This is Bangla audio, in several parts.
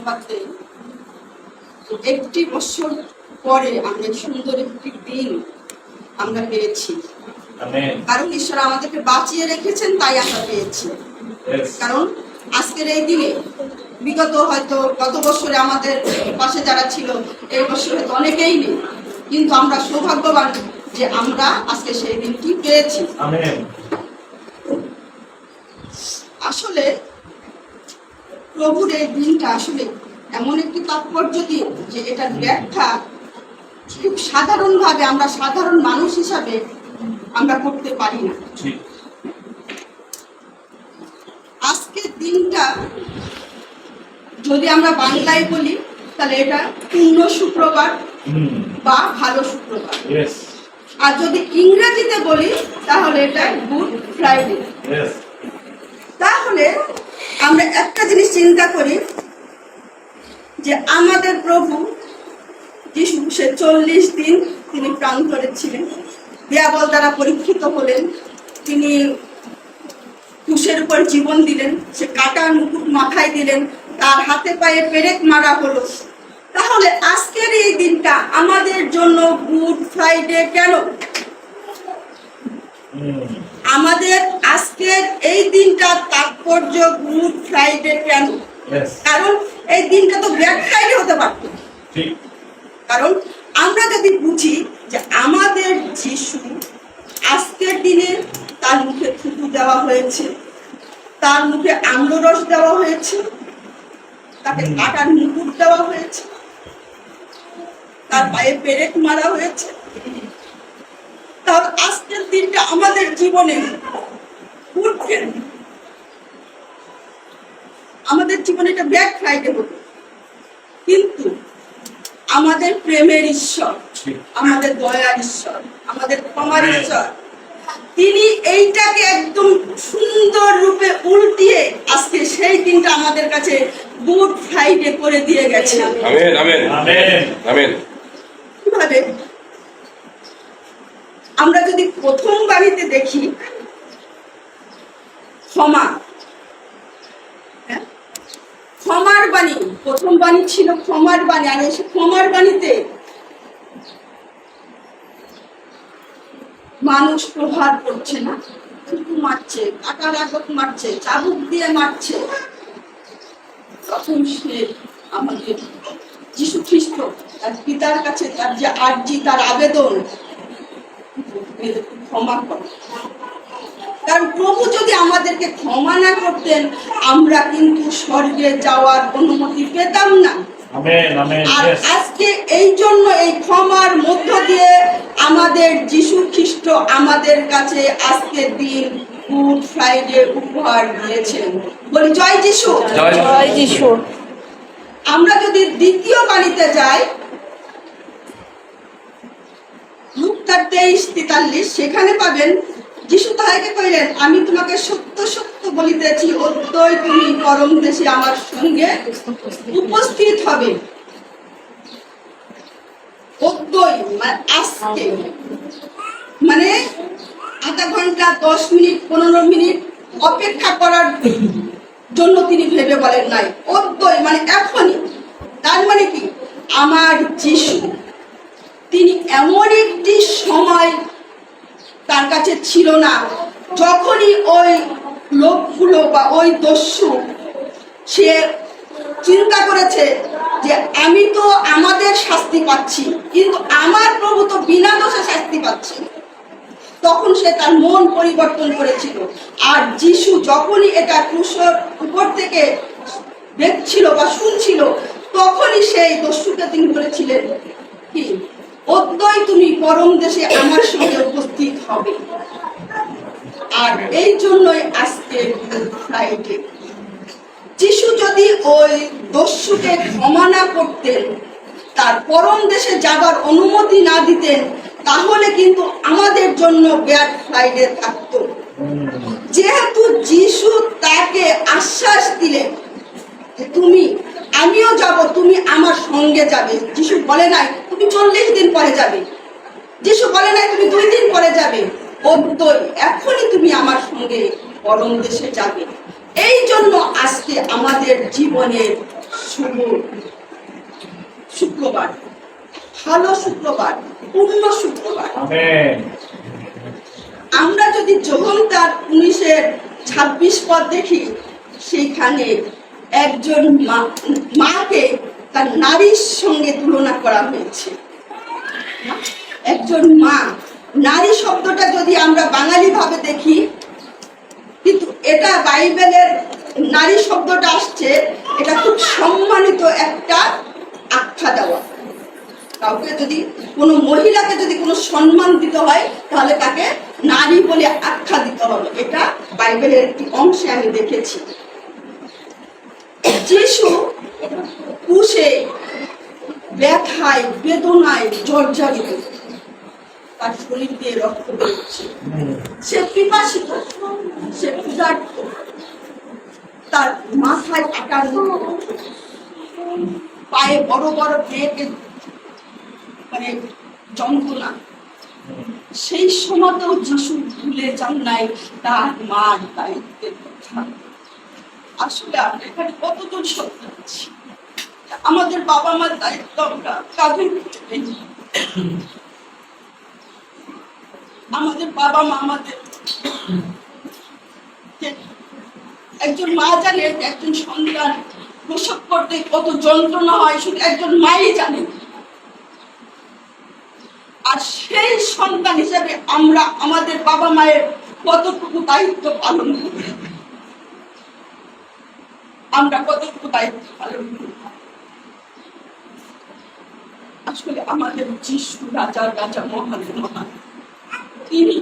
ধন্যবাদ একটি বছর পরে আমরা সুন্দর একটি দিন আমরা পেয়েছি। কারণ ঈশ্বর আমাদেরকে বাঁচিয়ে রেখেছেন তাই আমরা পেয়েছি। কারণ আজকের এই দিনে বিগত হয়তো গত বছরে আমাদের পাশে যারা ছিল এই বছর হয়তো অনেকেই নেই। কিন্তু আমরা সৌভাগ্যবান যে আমরা আজকে সেই দিনটি পেয়েছি। আসলে প্রভুর এই দিনটা আসলে এমন একটি তাৎপর্য দিন যে এটার ব্যাখ্যা খুব সাধারণভাবে আমরা সাধারণ মানুষ হিসাবে আমরা করতে পারি না। আজকের দিনটা যদি আমরা বাংলায় বলি তাহলে এটা পূর্ণ শুক্রবার বা ভালো শুক্রবার। আর যদি ইংরেজিতে বলি তাহলে এটা গুড ফ্রাইডে। তাহলে আমরা একটা জিনিস চিন্তা করি যে আমাদের প্রভু যিশু সে চল্লিশ দিন তিনি প্রান্তরে ছিলেন দেয়াবল দ্বারা পরীক্ষিত হলেন। তিনি কুশের উপর জীবন দিলেন। সে কাটার মুকুট মাথায় দিলেন। তার হাতে পায়ে পেরেক মারা হলো। তাহলে আজকের এই দিনটা আমাদের জন্য গুড ফ্রাইডে কেন? আমাদের আজকের এই দিনটা তাৎপর্য গুড ফ্রাইডে কেন? কারণ এই দিনটা তো ব্ল্যাক ফ্রাইডে হতে পারত। ঠিক। কারণ আমরা যদি বুঝি যে আমাদের যিশু আজকের দিনে তার মুখে থুতু দেওয়া হয়েছে তার মুখে আম্লরস দেওয়া হয়েছে তাকে। কাটার মুকুট দেওয়া হয়েছে তার পায়ে পেরেক মারা হয়েছে তার আজকের দিনটা আমাদের জীবনে friend। আমাদের জীবনে এটা ব্যাক ফ্রাইডে হতো। কিন্তু আমাদের প্রেমের ঈশ্বর আমাদের দয়ার ঈশ্বর আমাদের ক্ষমার ঈশ্বর তিনি এইটাকে একদম সুন্দর রূপে উল্টিয়ে আজকে সেই দিনটা আমাদের কাছে গুড ফ্রাইডে করে দিয়ে গেছে। আমেন আমেন। আমেন। আমেন। কীভাবে? আমরা যদি প্রথম বাড়িতে দেখি, ক্ষমা হ্যাঁ? ক্ষমার বাণী, প্রথম বাণী ছিল ক্ষমার বাণী, আর এসে ক্ষমার বাণীতে মানুষ প্রহার করছে না থুতু মারছে কাটার আগত মারছে, চাবুক দিয়ে মারছে তখন সে আমাদের যিশু খ্রিস্ট তার পিতার কাছে তার যে আর্জি, তার আবেদন ক্ষমা করে কারণ প্রভু যদি আমাদেরকে ক্ষমা না করতেন আমরা কিন্তু স্বর্গে যাওয়ার অনুমতি পেতাম না। আর আজকে এই জন্য এই ক্ষমার মধ্য দিয়ে আমাদের যিশু খ্রিস্ট আমাদের কাছে আজকের দিন গুড ফ্রাইডে উপহার দিয়েছেন। বলি জয় যিশু। জয় যিশু। জয় যিশু। আমরা যদি দ্বিতীয় বাণীতে যাই লুক তার তেইশ তেতাল্লিশ, সেখানে পাবেন যিশু তাহাকে কইলেন আমি তোমাকে সত্য সত্য বলিতেছি তুমি পরম দেশে আমার সঙ্গে উপস্থিত হবে। মানে আজকে মানে আধা ঘণ্টা, দশ মিনিট, পনেরো মিনিট অপেক্ষা করার জন্য তিনি ভেবে বলেন নাই। অদ্বৈ মানে এখনই, তার মানে কি? আমার যিশু তিনি এমন একটি সময় তার কাছে ছিল না। যখনই ওই লোকগুলো বা ওই দস্যু সে চিন্তা করেছে যে, আমি তো আমাদের শাস্তি পাচ্ছি, কিন্তু আমার প্রভু তো বিনা দোষে শাস্তি পাচ্ছে। তখন সে তার মন পরিবর্তন করেছিল। আর যিশু যখনই এটা ক্রুশের উপর থেকে দেখছিল বা শুনছিল, তখনই সেই দস্যুকে তিনি বলেছিলেন, কি তুমি পরম দেশে আমার সঙ্গে উপস্থিত হবে। আর এই জন্যই আজকে ফ্রাইডে যিশু যদি ওই দস্যুকে ক্ষমা না করতেন, তার পরম দেশে যাবার অনুমতি না দিতেন, তাহলে কিন্তু আমাদের জন্য ব্যাড ফ্রাইডে থাকতো। যেহেতু যিশু তাকে আশ্বাস দিলেন যে তুমি আমিও যাব তুমি আমার সঙ্গে যাবে। যিশু বলে নাই তুমি চল্লিশ দিন পরে যাবে। যিশু বলে নাই তুমি দুই দিন পরে যাবে। অদ্যই এখনই তুমি আমার সঙ্গে পরম দেশে যাবে। এই জন্য আজকে আমাদের জীবনের শুভ শুক্রবার। ভালো শুক্রবার পূর্ণ শুক্রবার। আমরা যদি যোহন তার উনিশের ছাব্বিশ পদ দেখি সেখানে একজন মাকে তার নারীর সঙ্গে তুলনা করা হয়েছে। একজন মা, নারী শব্দটা যদি আমরা বাঙালি ভাবে দেখি, কিন্তু এটা বাইবেলের নারী শব্দটা আসছে, এটা খুব সম্মানিত একটা আখ্যা দেওয়া। কাউকে যদি কোনো মহিলাকে যদি কোনো সম্মান দিতে হয়, তাহলে তাকে নারী বলে আখ্যা দিতে হবে। এটা বাইবেলের একটি অংশে আমি দেখেছি। যিশু কুশে ব্যথায়, বেদনায় জর্জরিত, তার শরীর দিয়ে রক্ত বেরোচ্ছে। সে পিপাসিত, সে ক্ষুধার্ত, তার মাথায় আকার পায়ে বড় বড় পেটে মানে যন্ত্রণা। সেই সময়তেও যিশু ভুলে যান নাই, তার মার দায়িত্বের কথা। আসলে এখানে কতজন আছি? আমাদের বাবা মার দায়িত্ব আমরা। আমাদের বাবা মা আমাদের একজন মা জানে একজন সন্তান প্রসব করতে কত যন্ত্রণা হয়, শুধু একজন মাই জানে। আর সেই সন্তান হিসেবে আমরা আমাদের বাবা মায়ের কতটুকু দায়িত্ব পালন করি? আমরা কতটুকু দায়িত্ব পালন করি? আসলে আমাদের যিশু রাজা রাজা মহান মহান। তিনি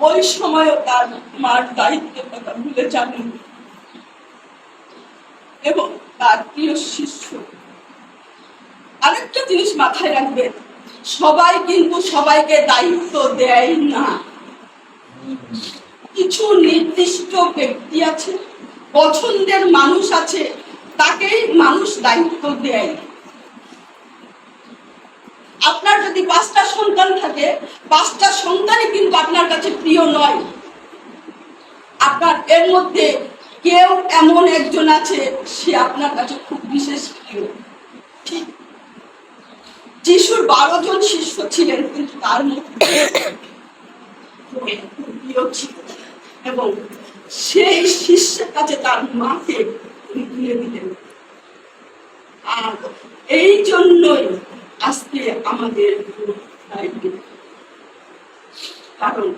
ওই সময়ও তার মার দায়িত্বের কথা ভুলে যাবেন এবং তার প্রিয় শিষ্য। আরেকটা জিনিস মাথায় রাখবেন, সবাই কিন্তু সবাইকে দায়িত্ব দেয় না। কিছু নির্দিষ্ট ব্যক্তি আছে পছন্দের মানুষ আছে, তাকেই মানুষ দায়িত্ব দেয়। আপনার যদি পাঁচটা সন্তান থাকে, পাঁচটা সন্তানই কিন্তু আপনার কাছে প্রিয় নয়। আপনার, এর মধ্যে কেউ এমন একজন আছে, সে আপনার কাছে খুব বিশেষ প্রিয়। ঠিক। যিশুর বারো জন শিষ্য ছিলেন, কিন্তু তার মধ্যে প্রিয় ছিল এবং সেই শিষ্যের কাছে তার মাকে দিলেন। আর এই জন্যই আজকে আমাদের কারণ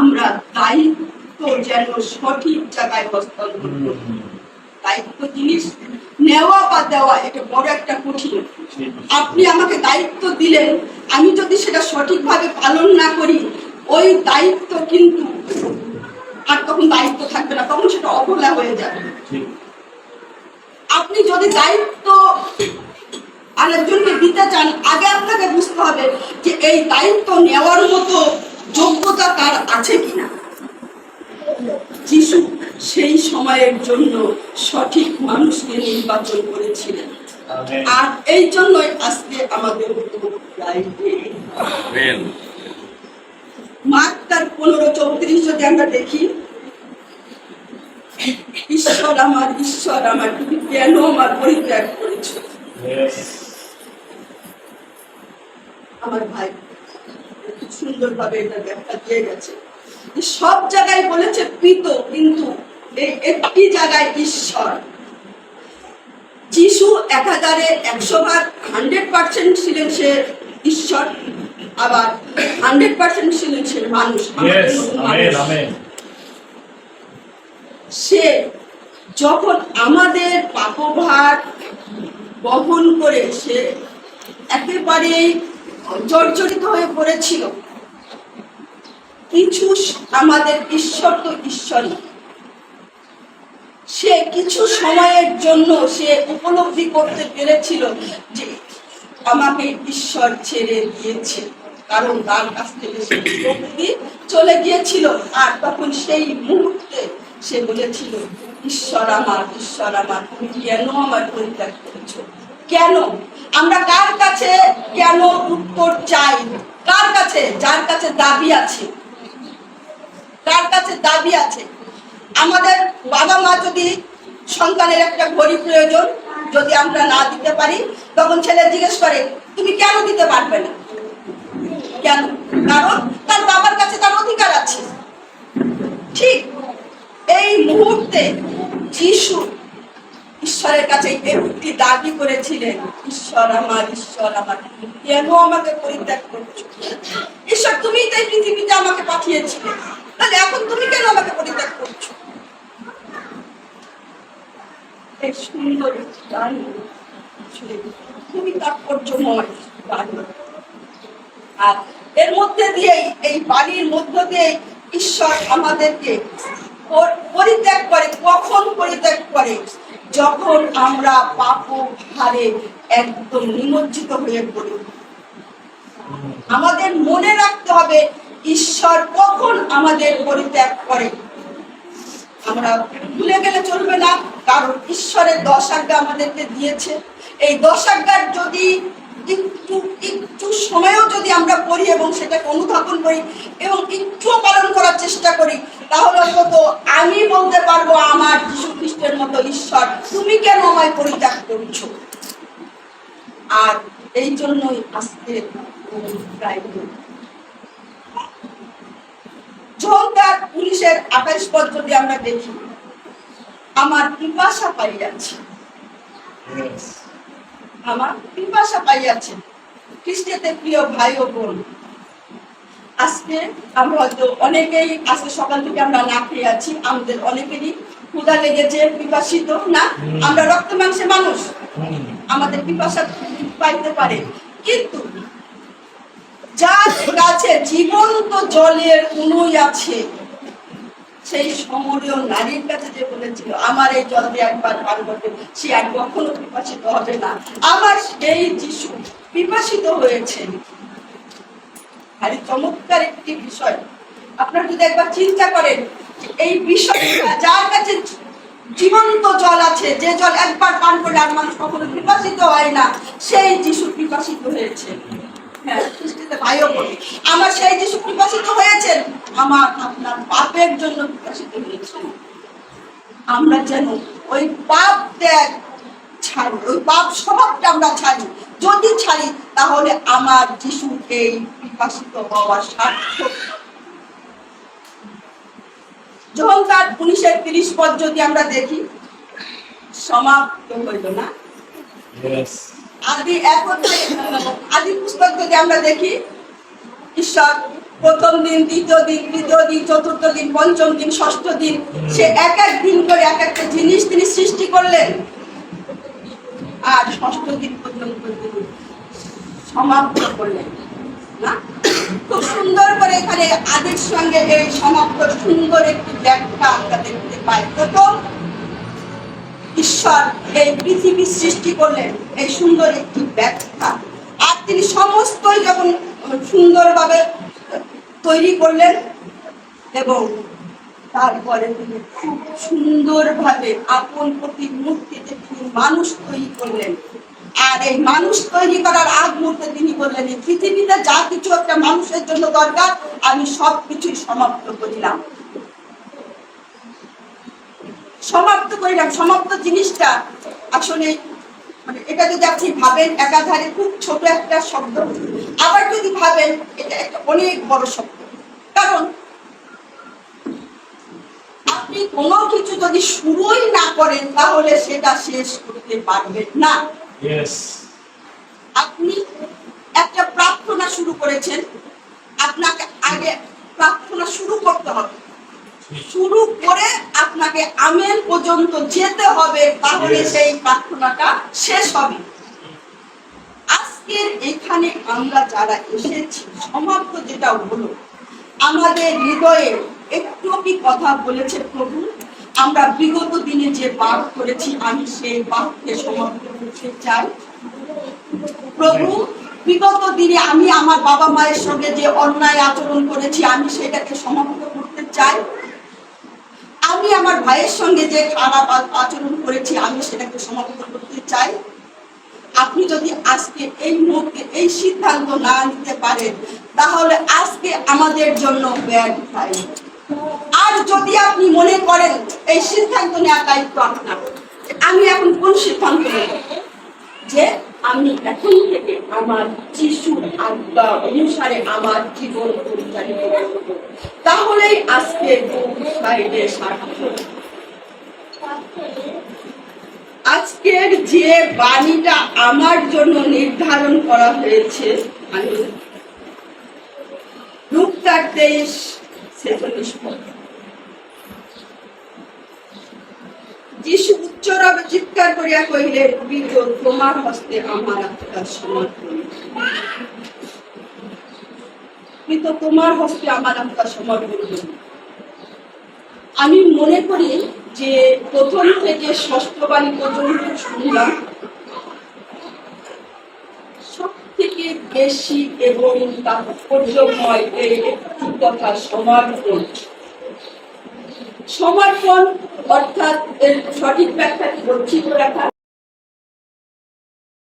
আমরা দায়িত্ব যেন সঠিক জায়গায় হস্তান্তর দায়িত্ব জিনিস নেওয়া বা দেওয়া, এটা বড় একটা কঠিন। আপনি আমাকে দায়িত্ব দিলেন, আমি যদি সেটা সঠিকভাবে পালন না করি, ওই দায়িত্ব কিন্তু আর তখন দায়িত্ব থাকবে না তখন সেটা অবহেলা হয়ে যাবে। আপনি যদি দায়িত্ব আরেকজনকে দিতে চান আগে আপনাকে বুঝতে হবে যে এই দায়িত্ব নেওয়ার মতো যোগ্যতা তার আছে কিনা। যিশু সেই সময়ের জন্য সঠিক মানুষকে নির্বাচন করেছিলেন। আর এই জন্যই আজকে আমাদের দায়িত্ব তার পনেরো চৌত্রিশ যদি আমরা দেখি ঈশ্বর আমার ঈশ্বর আমার তুমি কেন আমার পরিত্যাগ করেছ? আমার ভাই খুব সুন্দর ভাবে এটা ব্যাখ্যা দিয়ে গেছে। সব জায়গায় বলেছে পিত কিন্তু এই একটি জায়গায় ঈশ্বর। যিশু এক হাজারে একশো ভাগ হান্ড্রেড পার্সেন্ট ছিলেন সে ঈশ্বর। আবার হান্ড্রেড পার্সেন্ট ছিলেন সে মানুষ সে যখন আমাদের পাপভার বহন করে সে একেবারে জর্জরিত হয়ে পড়েছিল। কিছু আমাদের ঈশ্বর তো ঈশ্বরই। সে কিছু সময়ের জন্য সে উপলব্ধি করতে পেরেছিল যে আমাকে ঈশ্বর ছেড়ে দিয়েছে। কারণ তার কাছ থেকে সে চলে গিয়েছিল। আর তখন সেই মুহূর্তে সে বলেছিল, ঈশ্বর আমার ঈশ্বর আমার, তুমি কেন আমার পরিত্যাগ করেছ? কেন? আমরা কার কাছে কেন উত্তর চাই? কার কাছে? যার কাছে দাবি আছে। তার কাছে দাবি আছে? আমাদের বাবা মা যদি সন্তানের একটা ঘড়ি প্রয়োজন, যদি আমরা না দিতে পারি, তখন ছেলে জিজ্ঞেস করে, তুমি কেন দিতে পারবে না? কেন? কারণ তার বাবার কাছে তার অধিকার আছে। ঠিক এই মুহূর্তে যিশু ঈশ্বরের কাছে একটি দাবি করেছিলেন, ঈশ্বর আমার ঈশ্বর আমার, কেন আমাকে পরিত্যাগ করছ? ঈশ্বর তুমি তো এই পৃথিবীতে আমাকে পাঠিয়েছিলে। তাহলে এখন তুমি কেন আমাকে পরিত্যাগ করছ? এই সুন্দর আসলে তাৎপর্যময় গান আর এর মধ্যে দিয়েই, এই বাণীর মধ্য দিয়ে ঈশ্বর আমাদেরকে পরিত্যাগ করে, কখন পরিত্যাগ করে? যখন আমরা পাপ হারে একদম নিমজ্জিত হয়ে পড়ি। আমাদের মনে রাখতে হবে, ঈশ্বর কখন আমাদের পরিত্যাগ করে? আমরা ভুলে গেলে চলবে না, কারণ ঈশ্বরের দশ আজ্ঞা আমাদেরকে দিয়েছে। এই দশ আজ্ঞার যদি একটু একটু সময়ও যদি আমরা পড়ি এবং সেটাকে অনুধাবন করি এবং একটুও পালন করার চেষ্টা করি, তাহলে তো আমি বলতে পারব আমার যীশু খ্রিস্টের মতো ঈশ্বর তুমি কেন আমায় পরিত্যাগ করছ? আর এই জন্যই আজকে ঝোলদার পুলিশের আঠাশ পদ যদি আমরা দেখি, আমার পিপাসা পাইয়াছে। Yes. আমার পিপাসা পাইয়াছে। খ্রিস্টেতে প্রিয় ভাই ও বোন আজকে আমরা হয়তো অনেকেই আজকে সকাল থেকে আমরা না খেয়ে আছি আমাদের অনেকেরই ক্ষুধা লেগেছে পিপাসিত না আমরা রক্ত মাংসে মানুষ আমাদের পিপাসা পাইতে পারে। কিন্তু যার কাছে জীবন্ত জলের উনুই আছে সেই সমরীয় নারীর কাছে যে বলেছিল, আমার এই জল দিয়ে একবার পান করবে, সে আর কখনো পিপাসিত হবে না। আমার এই যিশু পিপাসিত হয়েছে। ভারী চমৎকার একটি বিষয়। আপনারা যদি একবার চিন্তা করেন এই বিষয়টা যার কাছে জীবন্ত জল আছে, যে জল একবার পান করলে আর মানুষ কখনো পিপাসিত হয় না, সেই যিশু পিপাসিত হয়েছে। আমার সেই যিশু পিপাসিত হয়েছেন, আমার আপনার পাপের জন্য পিপাসিত হয়েছে আমরা যেন ওই পাপ ত্যাগ ছাড়ি, ওই পাপ স্বভাবটা আমরা ছাড়ি। যদি ছাড়ি, তাহলে আমার যিশু এই বিকাশিত হওয়ার সার্থক। যখন তার উনিশের তিরিশ পদ যদি আমরা দেখি, সমাপ্ত হইল না. আদি অধ্যায়, আদি পুস্তক যদি আমরা দেখি ঈশ্বর প্রথম দিন দ্বিতীয় দিন তৃতীয় দিন চতুর্থ দিন পঞ্চম দিন ষষ্ঠ দিন সে এক এক দিন করে এক একটা জিনিস তিনি সৃষ্টি করলেন। আর ষষ্ঠ দিন পর্যন্ত সমাপ্ত করলেন। না? খুব সুন্দর করে এখানে আদির সঙ্গে এই সমাপ্ত সুন্দর একটি ব্যাখ্যা আমরা দেখতে পাই। প্রথম ঈশ্বর এই পৃথিবী সৃষ্টি করলেন এই সুন্দর একটি ব্যাখ্যা আর তিনি সমস্তই যখন সুন্দরভাবে তৈরি করলেন এবং তারপরে তিনি খুব সুন্দরভাবে আপন প্রতি মূর্তিতে তিনি মানুষ তৈরি করলেন। আর এই মানুষ তৈরি করার আগ মুহূর্তে তিনি বললেন, এই পৃথিবীতে যা কিছু একটা মানুষের জন্য দরকার, আমি সব কিছুই সমাপ্ত করিলাম। সমাপ্ত করিলাম সমাপ্ত জিনিসটা আসলে মানে এটা যদি আপনি ভাবেন একাধারে খুব ছোট একটা শব্দ আবার যদি ভাবেন এটা একটা অনেক বড় শব্দ। কারণ আপনি কোনো কিছু যদি শুরুই না করেন তাহলে সেটা শেষ করতে পারবেন না। আপনি একটা প্রার্থনা শুরু করেছেন আপনাকে আগে প্রার্থনা শুরু করতে হবে। শুরু করে আপনাকে আমেন পর্যন্ত যেতে হবে তাহলে সেই প্রার্থনাটা শেষ হবে। আজকের এখানে আমরা যারা এসেছি সমাপ্ত যেটা হলো আমাদের হৃদয়ে একটু কি কথা বলেছে প্রভু? আমরা বিগত দিনে যে পাপ করেছি আমি সেই পাপকে সমাপ্ত করতে চাই। প্রভু বিগত দিনে আমি আমার বাবা মায়ের সঙ্গে যে অন্যায় আচরণ করেছি আমি সেটাকে সমাপ্ত করতে চাই। আমি আমার ভাইয়ের সঙ্গে যে খারাপ আচরণ করেছি, আমি সেটাকে সমাপ্ত করতে চাই। আপনি যদি আজকে এই মুহূর্তে এই সিদ্ধান্ত না নিতে পারেন, তাহলে আজকে আমাদের জন্য ব্যাড টাইম আর যদি আপনি মনে করেন এই সিদ্ধান্ত নেওয়ার দায়িত্ব আপনার, আমি এখন কোন সিদ্ধান্ত নেব? যে আমি এখন থেকে আমার যিশুর আজ্ঞা অনুসারে আমার জীবন পরিচালিত করব। তাহলেই আজকে সাইডে সার্থক আজকের যে বাণীটা আমার জন্য নির্ধারণ করা হয়েছে, আমি রূপ তার দেশ ছেচল্লিশ পদ। যিশু উচ্চরবে চিৎকার করিয়া কহিলেন পিত তোমার হস্তে আমার আত্মা সমর্পণ পিত তোমার হস্তে আমার সমর্পণ। আমি মনে করি যে প্রথম থেকে ষষ্ঠ বাণী পর্যন্ত শুনলাম সব থেকে বেশি এবং তাৎপর্যময় এই একটি কথা সমর্পণ সমর্পণ অর্থাৎ এর সঠিক ব্যাখ্যাকে গচ্ছিত রাখা